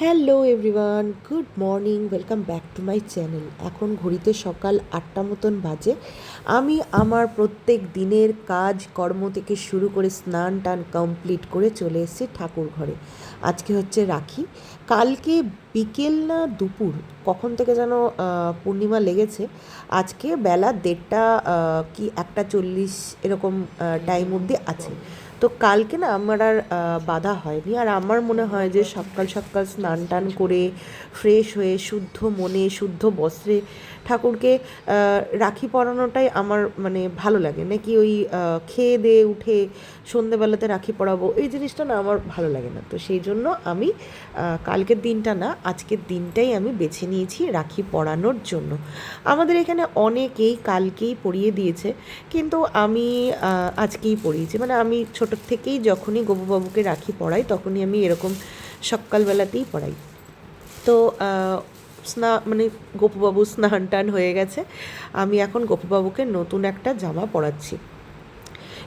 Hello everyone, good morning, welcome back to my channel. এখন ঘড়িতে সকাল আটটা মতন বাজে। আমি আমার প্রত্যেক দিনের কাজ, কর্ম থেকে শুরু করে স্নান টান কমপ্লিট করে চলে এসেছি ঠাকুর ঘরে। আজকে হচ্ছে রাখি। কালকে বিকেল না দুপুর, কখন থেকে যেন পূর্ণিমা লেগেছে, আজকে বেলা দেড়টা কি একটা চল্লিশ এরকম টাইম অবধি আছে। তো কালকে না আমার আর বাধা হয়নি। আর আমার মনে হয় যে সকাল সকাল স্নান টান করে ফ্রেশ হয়ে, শুদ্ধ মনে, শুদ্ধ বস্ত্রে ঠাকুরকে রাখি পরানোটাই আমার মানে ভালো লাগে। নাকি ওই খেয়ে দিয়ে উঠে সন্ধেবেলাতে রাখি পরাবো, এই জিনিসটা না আমার ভালো লাগে না। তো সেই জন্য আমি কালকের দিনটা না, আজকের দিনটাই আমি বেছে নিয়েছি রাখি পরানোর জন্য। আমাদের এখানে অনেকেই কালকেই পরিয়ে দিয়েছে, কিন্তু আমি আজকেই পরিয়েছি। মানে আমি ছোটোর থেকেই যখনই গোপুবাবুকে রাখি পড়াই তখনই আমি এরকম সকালবেলাতেই পড়াই তো স্না মানে গোপুবাবু স্নান টান হয়ে গেছে। আমি এখন গোপুবাবুকে নতুন একটা জামা পরাচ্ছি।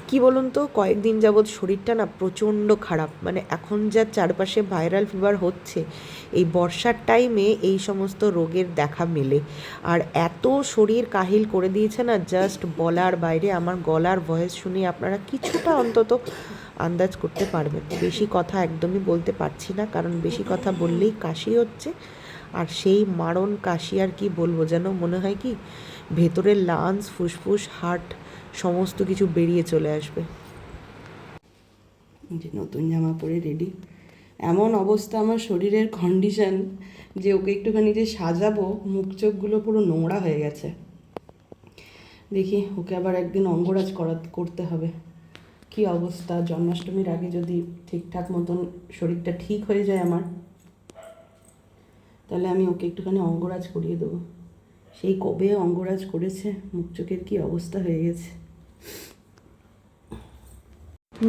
কি বলুন তো, কয়েকদিন যাবৎ শরীরটা না প্রচণ্ড খারাপ। মানে এখন যা চারপাশে ভাইরাল ফিভার হচ্ছে, এই বর্ষার টাইমে এই সমস্ত রোগের দেখা মেলে। আর এত শরীর কাহিল করে দিয়েছে না জাস্ট বলার বাইরে আমার গলার ভয়েস শুনে আপনারা কিছুটা অন্তত আন্দাজ করতে পারবেন। বেশি কথা একদমই বলতে পারছি না, কারণ বেশি কথা বললেই কাশি হচ্ছে। আর সেই মারণ কাশি আর কি বলব? যেন মনে হয় কি ভেতরের লাংস ফুসফুস হার্ট সমস্ত কিছু বেরিয়ে চলে আসবে। যে নতুন জামা পরে রেডি এমন অবস্থা আমার শরীরের কন্ডিশন যে ওকে একটুখানি যে সাজাবো, মুখ চোখগুলো পুরো নোংরা হয়ে গেছে। দেখি, ওকে আবার একদিন অঙ্গরাজ করা, করতে হবে। কি অবস্থা? জন্মাষ্টমীর আগে যদি ঠিকঠাক মতন শরীরটা ঠিক হয়ে যায় আমার। তাহলে আমি ওকে একটুখানি অঙ্গরাজ করিয়ে দেবো। সেই কবে অঙ্গরাজ করেছে, মুখ চোখের কি অবস্থা হয়ে গেছে।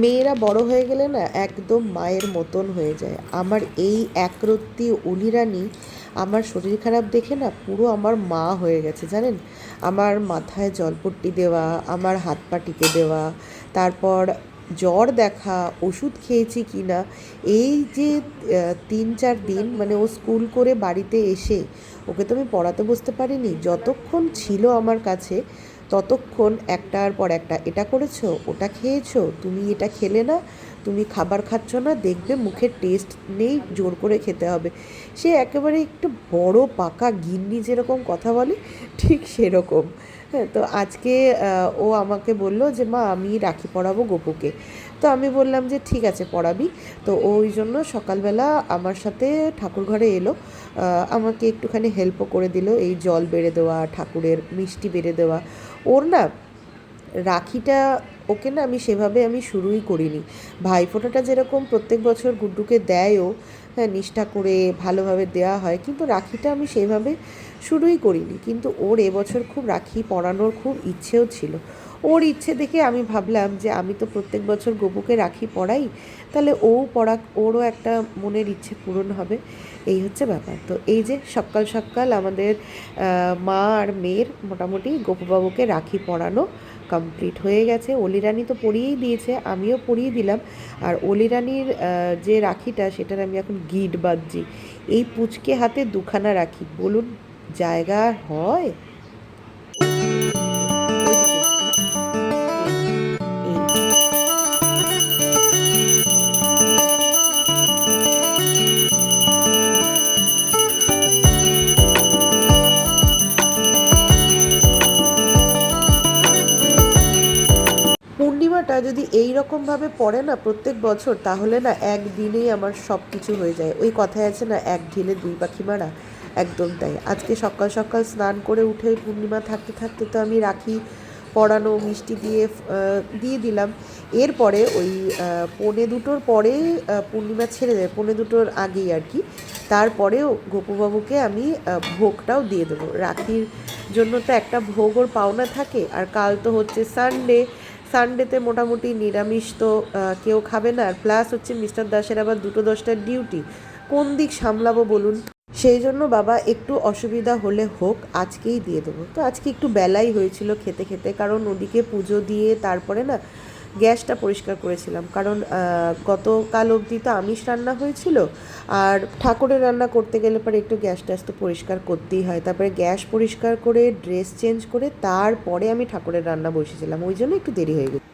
মেয়েরা বড় হয়ে গেলে না একদম মায়ের মতন হয়ে যায়। আমার এই একরত্তি অলিরানি আমার শরীর খারাপ দেখে না পুরো আমার মা হয়ে গেছে, জানেন? আমার মাথায় জলপট্টি দেওয়া, আমার হাত পা টিপে দেওয়া, তারপর জ্বর দেখা, ওষুধ খেয়েছি কি না, এই যে তিন চার দিন মানে ও স্কুল করে বাড়িতে এসে ওকে তো আমি পড়াতে বসতে পারিনি, যতক্ষণ ছিল আমার কাছে ততক্ষণ একটার পর একটা, এটা করেছ? ওটা খেয়েছো? তুমি এটা খেলে না? তুমি খাবার খাচ্ছ না? দেখবে মুখের টেস্ট নেই, জোর করে খেতে হবে। সে একেবারে একটু বড় পাকা গিন্নি যেরকম কথা বলে, ঠিক সেরকম। হ্যাঁ তো আজকে ও আমাকে বলল যে, মা, আমি রাখি পরাবো গোপুকে। তো আমি বললাম যে, ঠিক আছে, পড়াবি। তো ওই জন্য সকালবেলা আমার সাথে ঠাকুর ঘরে এলো। আমাকে একটুখানি হেল্পও করে দিল, এই জল বেড়ে দেওয়া, ঠাকুরের মিষ্টি বেড়ে দেওয়া। ওর না, রাখিটা, ওকে না আমি সেভাবে আমি শুরুই করিনি। ভাইফোঁটাটা যেরকম প্রত্যেক বছর গুড্ডুকে দেয়ও নিষ্ঠা করে ভালোভাবে দেওয়া হয়। কিন্তু রাখিটা আমি সেভাবে শুরুই করিনি। কিন্তু ওর এবছর খুব রাখি পরানোর খুব ইচ্ছেও ছিল। ওর ইচ্ছে দেখে আমি ভাবলাম যে, আমি তো প্রত্যেক বছর গপুকে রাখি পড়াই তাহলে ও পড়া ওরও একটা মনের ইচ্ছে পূরণ হবে। এই হচ্ছে ব্যাপার। তো এই যে সকাল সকাল আমাদের মা আর মেয়ের মোটামুটি গোপুবাবুকে রাখি পরানো কমপ্লিট হয়ে গেছে। অলিরানি তো পরিয়েই দিয়েছে, আমিও পরিয়ে দিলাম। আর অলিরানির যে রাখিটা, সেটার আমি এখন গিট বাঁধছি। এই পুচকে হাতে দুখানা রাখি। বলুন, জায়গা হয়? পূর্ণিমাটা যদি এই রকমভাবে পড়ে না প্রত্যেক বছর, তাহলে না একদিনেই আমার সব কিছু হয়ে যায়। ওই কথায় আছে না, এক ঢিলে দুই পাখি মারা। একদম তাই। আজকে সকাল সকাল স্নান করে উঠে পূর্ণিমা থাকতে থাকতে তো আমি রাখি পড়ানো মিষ্টি দিয়ে দিয়ে দিলাম। এরপরে ওই পৌনে দুটোর পরে পূর্ণিমা ছেড়ে দেয়। পৌনে দুটোর আগেই আর কি। তারপরেও গোপুবাবুকে আমি ভোগটাও দিয়ে দেবো। রাখির জন্য তো একটা ভোগ ওর পাওনা থাকে। আর কাল তো হচ্ছে সানডে সানডেতে মোটামুটি নিরামিষ তো কেউ খাবে না। আর প্লাস হচ্ছে মিস্টার দাসের আবার দুটো দশটার ডিউটি কোন দিক সামলাবো বলুন? সেই জন্য বাবা একটু অসুবিধা হলে হোক, আজকেই দিয়ে দেবো। তো আজকে একটু বেলাই হয়েছিল খেতে খেতে, কারণ ওদিকে পুজো দিয়ে তারপরে না গ্যাসটা পরিষ্কার করেছিলাম। কারণ গতকাল অবধি তো আমিষ রান্না হয়েছিল, আর ঠাকুরের রান্না করতে গেলে পরে একটু গ্যাস ট্যাস তো পরিষ্কার করতেই হয়। তারপরে গ্যাস পরিষ্কার করে, ড্রেস চেঞ্জ করে, তারপরে আমি ঠাকুরের রান্না বসেছিলাম। ওই জন্য একটু দেরি হয়ে গেছে।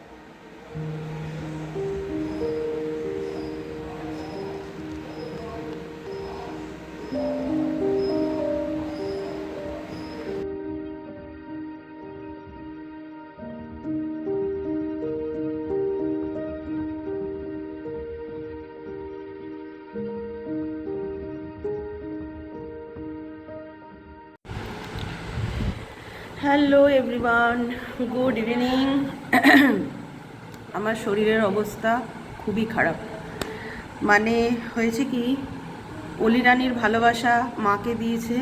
হ্যালো এভরিওয়ান গুড ইভিনিং আমার শরীরের অবস্থা খুবই খারাপ। মানে হয়েছে কি, অলি রানির ভালোবাসা মাকে দিয়েছে,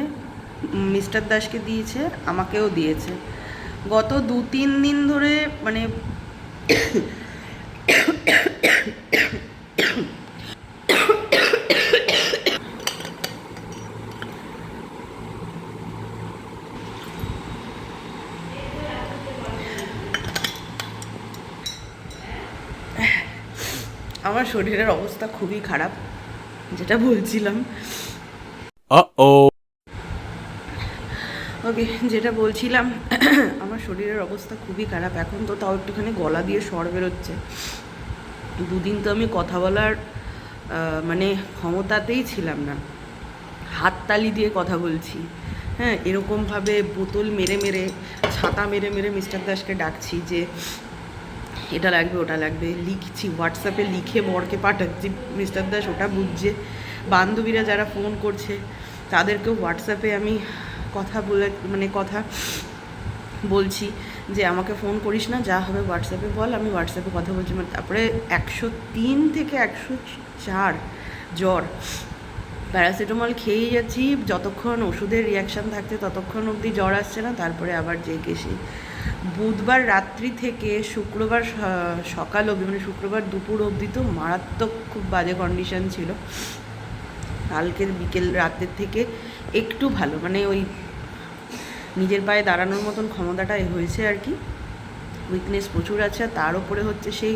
মিস্টার দাসকে দিয়েছে, আমাকেও দিয়েছে। গত দু তিন দিন ধরে মানে আমার শরীরের অবস্থা খুবই খারাপ যেটা বলছিলাম. ওকে যেটা বলছিলাম আমার শরীরের অবস্থা খুবই খারাপ। এখন তো তাও একটুখানি গলা দিয়ে স্বর বেরোচ্ছে। দুদিন তো আমি কথা বলার মানে ক্ষমতাতেই ছিলাম না। হাততালি দিয়ে কথা বলছি। হ্যাঁ এরকমভাবে বোতল মেরে মেরে ছাতা মেরে মেরে মিস্টার দাসকে ডাকছি যে এটা লাগবে, ওটা লাগবে। লিখছি হোয়াটসঅ্যাপে লিখে বরকে পাঠাচ্ছি। মিস্টার দাস, ওটা বুঝছে। বান্ধবীরা যারা ফোন করছে, তাদেরকেও হোয়াটসঅ্যাপে আমি কথা বলে মানে কথা বলছি যে, আমাকে ফোন করিস না, যা হবে হোয়াটসঅ্যাপে বল, আমি হোয়াটসঅ্যাপে কথা বলছি। মানে তারপরে একশো তিন থেকে একশো চার জ্বর। প্যারাসিটামল খেয়েই যাচ্ছি, যতক্ষণ ওষুধের রিয়াকশান থাকছে, ততক্ষণ অবধি জ্বর আসছে না, তারপরে আবার যে কেসি বুধবার রাত্রি থেকে শুক্রবার সকাল অবধি মানে শুক্রবার দুপুর অবধি তো মারাত্মক খুব বাজে কন্ডিশন ছিল। কালকের বিকেল রাতের থেকে একটু ভালো মানে ওই নিজের পায়ে দাঁড়ানোর মতন ক্ষমতাটা হয়েছে আর কি। উইকনেস প্রচুর আছে আর তার উপরে হচ্ছে সেই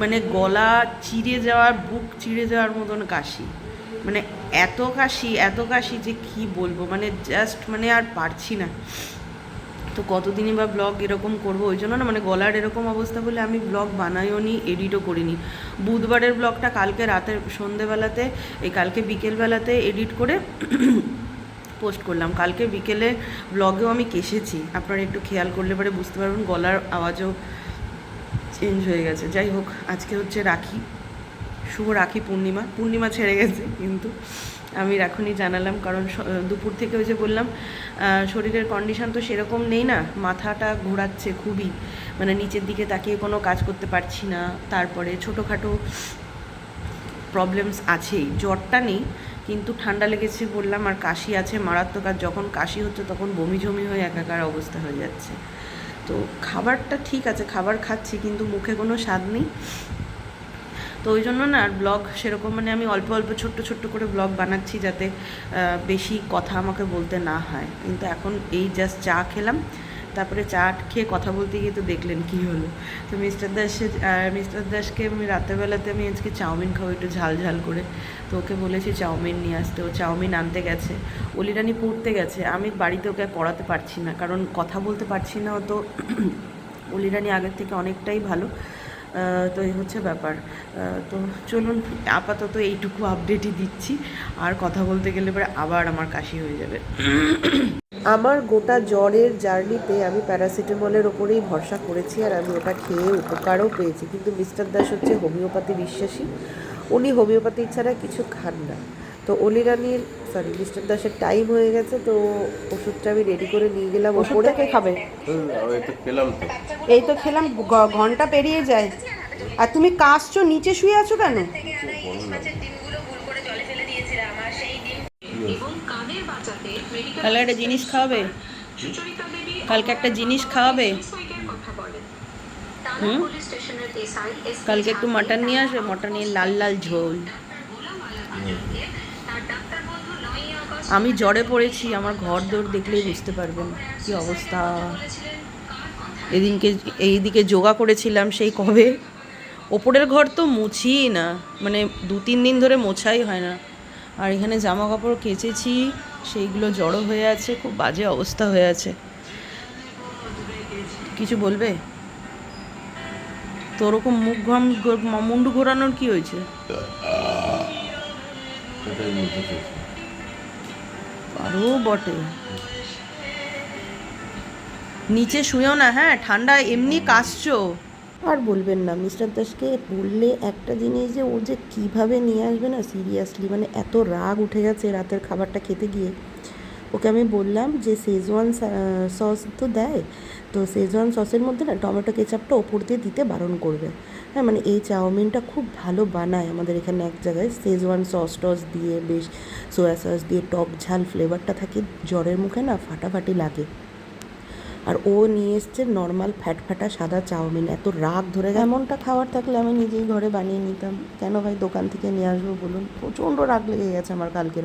মানে গলা চিড়ে যাওয়ার, বুক চিড়ে যাওয়ার মতন কাশি। মানে এত কাশি এত কাশি যে কি বলব মানে জাস্ট মানে আর পারছি না। তো কতদিনই বা ব্লগ এরকম করব? ওই জন্য না মানে গলার এরকম অবস্থা বলে আমি ব্লগ বানাইও নি এডিটও করিনি। বুধবারের ব্লগটা কালকে রাতের সন্ধেবেলাতে, এই কালকে বিকেলবেলাতে এডিট করে পোস্ট করলাম। কালকে বিকেলে ব্লগেও আমি কেসেছি। আপনারা একটু খেয়াল করলে পরে বুঝতে পারবেন, গলার আওয়াজও চেঞ্জ হয়ে গেছে। যাই হোক, আজকে হচ্ছে রাখি। শুভ রাখি পূর্ণিমা। পূর্ণিমা ছেড়ে গেছে, কিন্তু আমি এখনই জানালাম, কারণ দুপুর থেকে ওই যে বললাম শরীরের কন্ডিশন তো সেরকম নেই না। মাথাটা ঘোরাচ্ছে খুবই। মানে নিচের দিকে তাকিয়ে কোনো কাজ করতে পারছি না। তারপরে ছোটোখাটো প্রবলেমস আছেই। জ্বরটা নেই, কিন্তু ঠান্ডা লেগেছে বললাম, আর কাশি আছে। মারাত্মক, আর যখন কাশি হচ্ছে তখন বমি জমি হয়ে একাকার অবস্থা হয়ে যাচ্ছে। তো খাবারটা ঠিক আছে, খাবার খাচ্ছি, কিন্তু মুখে কোনো স্বাদ নেই। তো ওই জন্য না আর ব্লগ সেরকম মানে আমি অল্প অল্প ছোট্ট ছোট্ট করে ব্লগ বানাচ্ছি যাতে বেশি কথা আমাকে বলতে না হয়। কিন্তু এখন এই জাস্ট চা খেলাম, তারপরে চা খেয়ে কথা বলতে গিয়ে তো দেখলেন কি হলো। তো মিস্টার দাসের মিস্টার দাসকে আমি রাতেরবেলাতে আমি আজকে চাউমিন খাব একটু ঝাল ঝাল করে। তো ওকে বলেছি চাউমিন নিয়ে আসতে, ও চাউমিন আনতে গেছে অলিরানি পড়তে গেছে। আমি বাড়িতে ওকে পড়াতে পারছি না, কারণ কথা বলতে পারছি না ও তো। অলিরানি আগের থেকে অনেকটাই ভালো। তো এই হচ্ছে ব্যাপার। তো চলুন, আপাতত এইটুকু আপডেটই দিচ্ছি। আর কথা বলতে গেলে পরে আবার আমার কাশি হয়ে যাবে। আমার গোটা জ্বরের জার্নিতে আমি প্যারাসিটামলের ওপরেই ভরসা করেছি আর আমি ওটা খেয়ে উপকারও পেয়েছি। কিন্তু মিস্টার দাস হচ্ছে হোমিওপ্যাথি বিশ্বাসী। উনি হোমিওপ্যাথি ছাড়া কিছু খান না। তো অলিরানির সরি মিস্টার দাসের টাইম হয়ে গেছে তো ওষুধটা আমি রেডি করে নিয়ে গেলাম ওপরে ওষুধটা কে খাবে? এই তো খেলাম ঘণ্টা পেরিয়ে যায়। আর তুমি কাশছো নিচে শুয়ে আছো কেন? তাহলে একটা জিনিস খাওয়াবে? কালকে একটা জিনিস খাওয়াবে? হুম? কালকে একটু মাটন নিয়ে আসবে মটনের লাল লাল ঝোল। আমি জ্বরে পড়েছি, আমার ঘর দৌড় দেখলেই বুঝতে পারবেন কি অবস্থা। এদিনকে, এইদিকে যোগা করেছিলাম, সেই কবে? ওপরের ঘর তো মুছিই না মানে দু তিন দিন ধরে মোছাই হয় না। আর এখানে জামা কাপড় কেচেছি, সেইগুলো জড়ো হয়ে আছে, খুব বাজে অবস্থা হয়ে আছে। কিছু বলবে? তো ওরকম মুখ ঘাম মুন্ডু ঘোরানোর কি হয়েছে? আরও বটে। নিচে শুয়েও না হ্যাঁ ঠান্ডা এমনি কাশছো। আর বলবেন না, মিস্টার দাসকে বললে একটা জিনিস যে ও যে কীভাবে নিয়ে আসবে না, সিরিয়াসলি মানে এত রাগ উঠে গেছে রাতের খাবারটা খেতে গিয়ে। ওকে আমি বললাম যে শেজওয়ান সস তো দেয়, তো শেজওয়ান সসের মধ্যে না, টমেটো কেচাপটা ওপর দিয়ে দিতে বারণ করবে। হ্যাঁ মানে এই চাউমিনটা খুব ভালো বানায় আমাদের এখানে এক জায়গায় শেজওয়ান সস টস দিয়ে বেশ সোয়া সস দিয়ে টক ঝাল ফ্লেভারটা থাকে, জ্বরের মুখে না ফাটাফাটি লাগে আর ও নিয়ে এসছে নর্মাল ফ্যাট ফ্যাটা সাদা চাউমিন, এত রাগ ধরে। এমনটা খাওয়ার থাকলে আমি নিজেই ঘরে বানিয়ে নিতাম কেন ভাই দোকান থেকে নিয়ে আসব বলুন প্রচণ্ড রাগ লেগে গেছে আমার কালকে।